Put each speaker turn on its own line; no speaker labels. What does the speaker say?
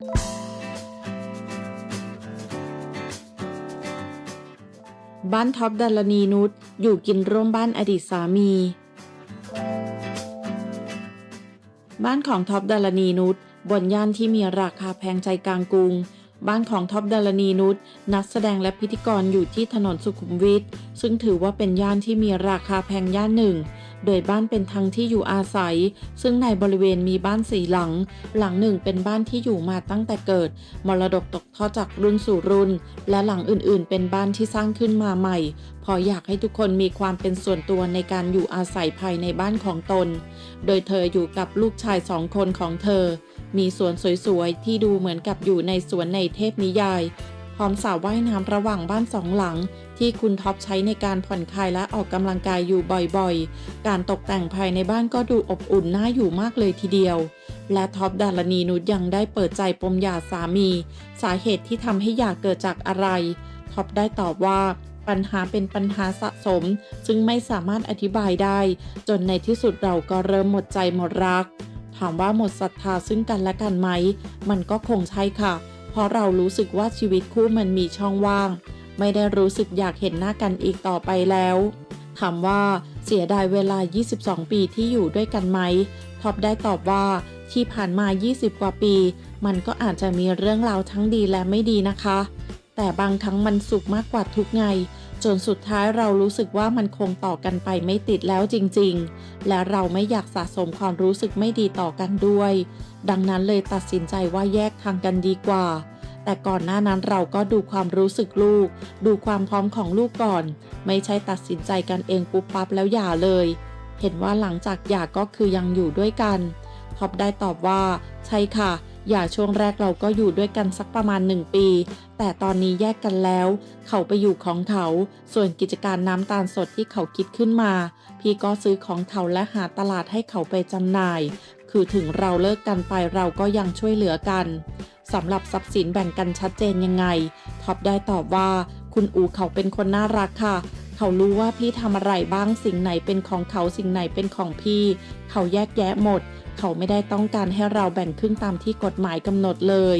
บ้านท็อปดารณีนุชอยู่กินร่วมบ้านอดีตสามี บ้านของท็อปดารณีนุชบนย่านที่มีราคาแพงใจกลางกรุง บ้านของท็อปดารณีนุชนักแสดงและพิธีกรอยู่ที่ถนนสุขุมวิทซึ่งถือว่าเป็นย่านที่มีราคาแพงย่านหนึ่ง โดยบ้านเป็นทั้งที่อยู่อาศัย ซึ่งในบริเวณมีบ้านสี่หลัง หลังหนึ่งเป็นบ้านที่อยู่มาตั้งแต่เกิด มรดกตกทอดจากรุ่นสู่รุ่น และหลังอื่นๆ เป็นบ้านที่สร้างขึ้นมาใหม่ พออยากให้ทุกคนมีความเป็นส่วนตัวในการอยู่อาศัยภายในบ้านของตน โดยเธออยู่กับลูกชายสองคนของเธอ มีสวนสวยๆ ที่ดูเหมือนกับอยู่ในสวนในเทพนิยาย พร้อมสระว่ายน้ำระหว่างบ้านสองหลัง ที่คุณท็อปใช้ในการผ่อนคลายและออกกำลังกายอยู่บ่อยๆ การตกแต่งภายในบ้านก็ดูอบอุ่นน่าอยู่มากเลยทีเดียว และท็อปดารณีนุชยังได้เปิดใจปมหย่าสามี สาเหตุที่ทำให้หย่าเกิดจากอะไร ท็อปได้ตอบว่าปัญหาเป็นปัญหาสะสม ซึ่งไม่สามารถอธิบายได้ จนในที่สุดเราก็เริ่มหมดใจหมดรัก ถามว่าหมดศรัทธาซึ่งกันและกันไหม มันก็คงใช่ค่ะ เพราะเรารู้สึกว่าชีวิตคู่มันมีช่องว่าง ไม่ได้รู้สึกอยากเห็นหน้ากันอีกต่อไปแล้ว ถามว่าเสียดายเวลา 22 ปีที่อยู่ด้วยกันไหมท็อปได้ตอบว่าที่ผ่านมา 20 กว่าปี มันก็อาจจะมีเรื่องราวทั้งดีและไม่ดีนะคะ แต่บางครั้งมันสุขมากกว่าทุกไง จนสุดท้ายเรารู้สึกว่ามันคงต่อกันไปไม่ติดแล้วจริงๆ และเราไม่อยากสะสมความรู้สึกไม่ดีต่อกันด้วย ดังนั้นเลยตัดสินใจว่าแยกทางกันดีกว่า แต่ก่อนหน้านั้นเราก็ดูความรู้สึกลูก ดูความพร้อมของลูกก่อน ไม่ใช่ตัดสินใจกันเองปุ๊บปั๊บแล้วหย่าเลย เห็นว่าหลังจากหย่าก็คือยังอยู่ด้วยกันท็อปได้ตอบว่า ใช่ค่ะ หย่าช่วงแรกเราก็อยู่ด้วยกันสักประมาณ 1 ปี แต่ตอนนี้แยกกันแล้ว เขาไปอยู่ของเขา ส่วนกิจการน้ำตาลสดที่เขาคิดขึ้นมา พี่ก็ซื้อของเขาและหาตลาดให้เขาไปจำหน่าย คือถึงเราเลิกกันไปเราก็ยังช่วยเหลือกันสำหรับทรัพย์สินแบ่งกันชัดเจนยังไงท็อปได้ตอบว่า คุณอูเขาเป็นคนน่ารักค่ะ เขารู้ว่าพี่ทำอะไรบ้างสิ่งไหนเป็นของเขาสิ่งไหนเป็นของพี่ เขาแยกแยะหมด เขาไม่ได้ต้องการให้เราแบ่งครึ่งตามที่กฎหมายกำหนดเลย